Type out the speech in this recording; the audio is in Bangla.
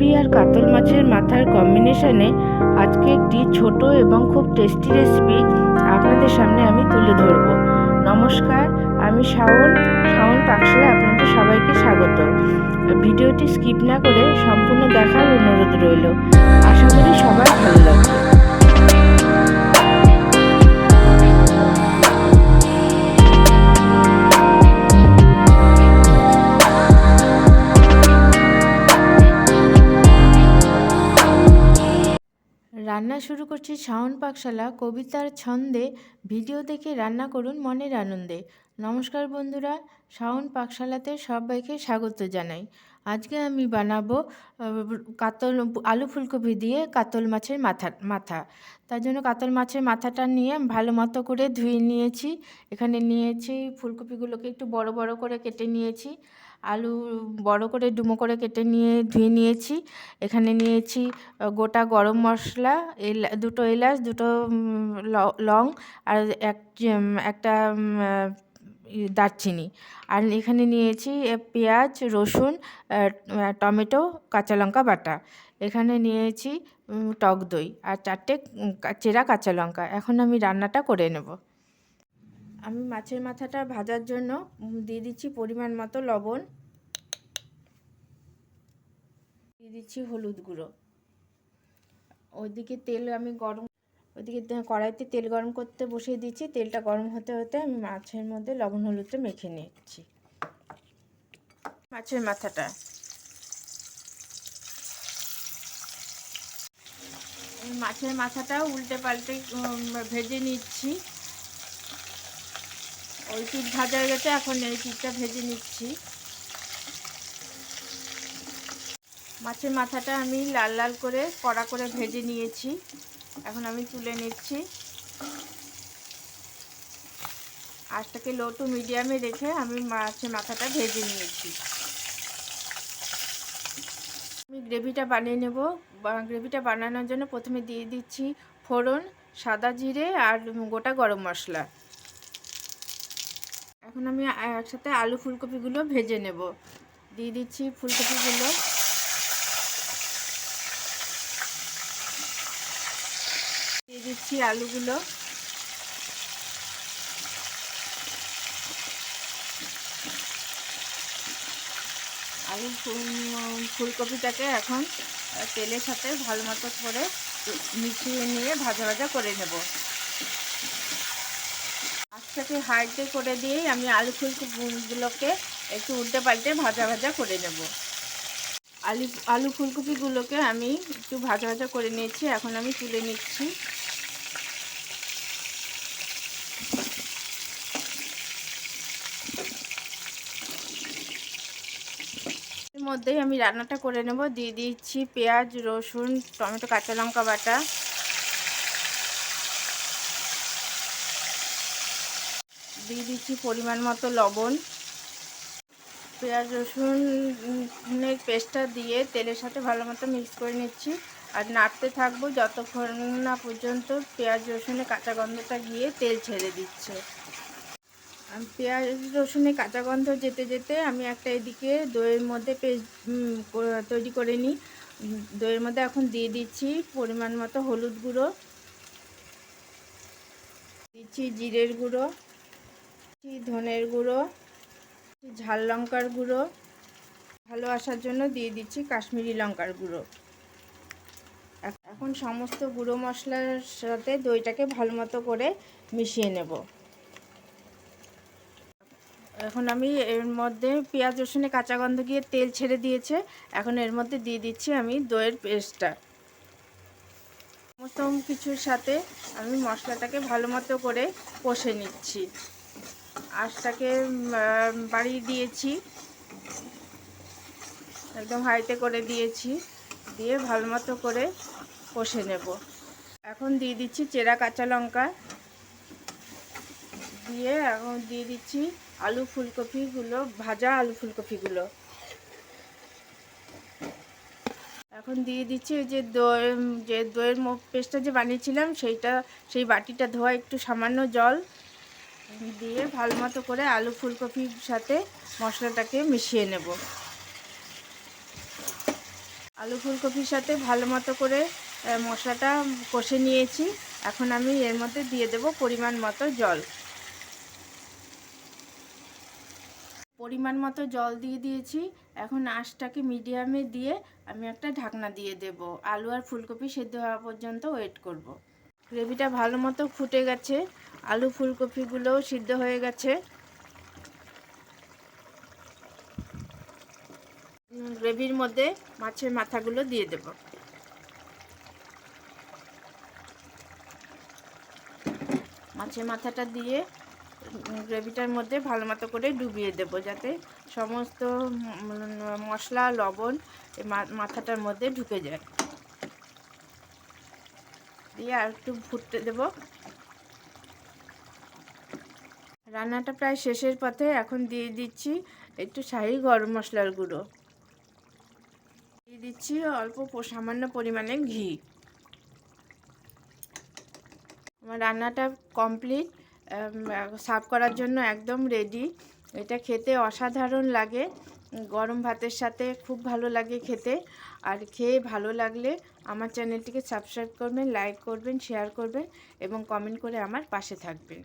ফুলকপি আর কাতল মাছের মাথার কম্বিনেশনে আজকে একটি ছোট এবং খুব টেস্টি রেসিপি আপনাদের সামনে আমি তুলে ধরব। নমস্কার, আমি শাওন শাওন পাকশালে আপনাদের সবাইকে স্বাগত। ভিডিওটি স্কিপ না করে সম্পূর্ণ দেখার অনুরোধ রইল। আশা করি সবার ভালো লাগবে। শুরু করছি শাওন পাকশালা, কবিতার ছন্দে। ভিডিও দেখে রান্না করুন মনের আনন্দে। নমস্কার বন্ধুরা, শাওন পাকশালাতে সবাইকে স্বাগত জানাই। আজকে আমি বানাবো কাতল, আলু ফুলকপি দিয়ে কাতল মাছের মাথা মাথা। তার জন্য কাতল মাছের মাথাটা নিয়ে ভালো মতো করে ধুয়ে নিয়েছি। এখানে নিয়েছি ফুলকপিগুলোকে একটু বড় বড় করে কেটে নিয়েছি। আলু বড় করে ডুমো করে কেটে নিয়ে ধুয়ে নিয়েছি। এখানে নিয়েছি গোটা গরম মশলা, এলা, দুটো এলাচ, দুটো ল- আর এক একটা দারচিনি। আর এখানে নিয়েছি পেঁয়াজ, রসুন টমেটো, কাঁচা লঙ্কা বাটা। এখানে নিয়েছি টক দই আর চারটে চেরা কাঁচা লঙ্কা। এখন আমি রান্নাটা করে নেব। আমি মাছের মাথাটা ভাজার জন্য দিয়ে দিচ্ছি পরিমাণ মতো লবণ। দিয়ে দিচ্ছি হলুদ গুঁড়ো। ওইদিকে তেল আমি গরম, ওইদিকে কড়াইতে তেল গরম করতে বসিয়ে দিচ্ছি। তেলটা গরম হতে হতে আমি মাছের মধ্যে লবণ হলুদটা মেখে নিচ্ছি। মাছের মাথাটা। মাছের মাথাটা উল্টে পাল্টে ভেজে নিচ্ছি। ওই পিঠ ভাজা গেছে, এখন এই পিঠটা ভেজে নিচ্ছি। মাছের মাথাটা আমি লাল লাল করে কড়া করে ভেজে নিয়েছি। এখন আমি তুলে নিচ্ছি। আজটাকে লো টু মিডিয়ামে রেখে আমি মাছের মাথাটা ভেজে নিয়েছি। আমি গ্রেভিটা বানিয়ে নেব। গ্রেভিটা বানানোর জন্য প্রথমে দিয়ে দিচ্ছি ফোড়ন, সাদা জিরে আর গোটা গরম মশলা। এখন আমি একসাথে আলু ফুলকপিগুলো ভেজে নেব। দিয়ে দিচ্ছি ফুলকপিগুলো দিয়ে দিচ্ছি আলুগুলো। আলু ফুলকপিটাকে এখন তেলের সাথে ভালো মতো করে মিশিয়ে নিয়ে ভাজা ভাজা করে নেব। আজটাকে হাইটে করে দিয়েই আমি আলু ফুলকপিগুলোকে একটু উল্টে পাল্টে ভাজা ভাজা করে নেব। আলু আলু ফুলকপিগুলোকে আমি একটু ভাজা ভাজা করে নিয়েছি, এখন আমি তুলে নিচ্ছি। মধ্যেই আমি রান্নাটা করে নেব। দিয়ে দিচ্ছি পেঁয়াজ, রসুন, টমেটো, কাঁচা লঙ্কা বাটা। দিয়ে দিচ্ছি পরিমাণ মতো লবণ। পেঁয়াজ রসুনের পেস্টটা দিয়ে তেলের সাথে ভালো মতো মিক্স করে নিচ্ছি। আর নাড়তে থাকব যতক্ষণ না পর্যন্ত পেঁয়াজ, রসুনের কাঁচা গন্ধটা গিয়ে তেল ছেড়ে দিচ্ছে। পেঁয়াজ রসুনের কাঁচা গন্ধ যেতে যেতে আমি একটা এদিকে দইয়ের মধ্যে পেস্ট তৈরি করে নিই। দইয়ের মধ্যে এখন দিয়ে দিচ্ছি পরিমাণ মতো হলুদ গুঁড়ো। দিচ্ছি জিরের গুঁড়ো ধনের গুঁড়ো ঝাল লঙ্কার গুঁড়ো। ভালো আসার জন্য দিয়ে দিচ্ছি কাশ্মীরি লঙ্কার গুঁড়ো। এখন সমস্ত গুঁড়ো মশলার সাথে দইটাকে ভালো মতো করে মিশিয়ে নেব। এখন আমি এর মধ্যে পেঁয়াজ, রসুনে, কাঁচা গন্ধ গিয়ে তেল ছেড়ে দিয়েছে। এখন এর মধ্যে দিয়ে দিচ্ছি আমি দইয়ের পেস্টটা। সমস্ত কিছুর সাথে আমি মশলাটাকে ভালো মতো করে কষে নিচ্ছি। আঁচটাকে বাড়িয়ে দিয়েছি। একদম হাইতে করে দিয়েছি। দিয়ে ভালো মতো করে কষে নেব। এখন দিয়ে দিচ্ছি চেরা কাঁচা লঙ্কা। দিয়ে এখন দিয়ে দিচ্ছি আলু ফুলকপিগুলো, ভাজা আলু ফুলকপিগুলো। এখন দিয়ে দিচ্ছি ওই যে দই যে দইয়ের পেস্টটা যে বানিয়েছিলাম, সেইটা, সেই বাটিটা ধোয়া একটু সামান্য জল দিয়ে ভালো মতো করে আলু ফুলকপির সাথে মশলাটাকে মিশিয়ে নেব। আলু ফুলকপির সাথে ভালো মতো করে মশলাটা কষে নিয়েছি। এখন আমি এর মধ্যে দিয়ে দেব পরিমাণ মতো জল। পরিমাণ মতো জল দিয়ে দিয়েছি। এখন আঁশটাকে মিডিয়ামে দিয়ে আমি একটা ঢাকনা দিয়ে দেব। আলু আর ফুলকপি সেদ্ধ হওয়া পর্যন্ত ওয়েট করব। গ্রেভিটা ভালো মতো ফুটে গেছে। আলু ফুলকপিগুলোও সিদ্ধ হয়ে গেছে। গ্রেভির মধ্যে মাছের মাথাগুলো দিয়ে দেব। মাছের মাথাটা দিয়ে গ্রেভিটার মধ্যে ভালো মতো করে ডুবিয়ে দেব যাতে সমস্ত মশলা, লবণ মাথাটার মধ্যে ঢুকে যায়। দিয়ে আর একটু ফুটতে দেব। রান্নাটা প্রায় শেষের পথে এখন দিয়ে দিচ্ছি একটু শাহি গরম মশলার গুঁড়ো। দিয়ে দিচ্ছি অল্প সামান্য পরিমাণে ঘি। আমার রান্নাটা কমপ্লিট। সার্ভ করার জন্য একদম রেডি এটা খেতে অসাধারণ লাগে। গরম ভাতের সাথে খুব ভালো লাগে খেতে। আর খেয়ে ভালো লাগলে আমার চ্যানেলটিকে সাবস্ক্রাইব করবেন লাইক করবেন শেয়ার করবেন এবং কমেন্ট করে আমার পাশে থাকবেন।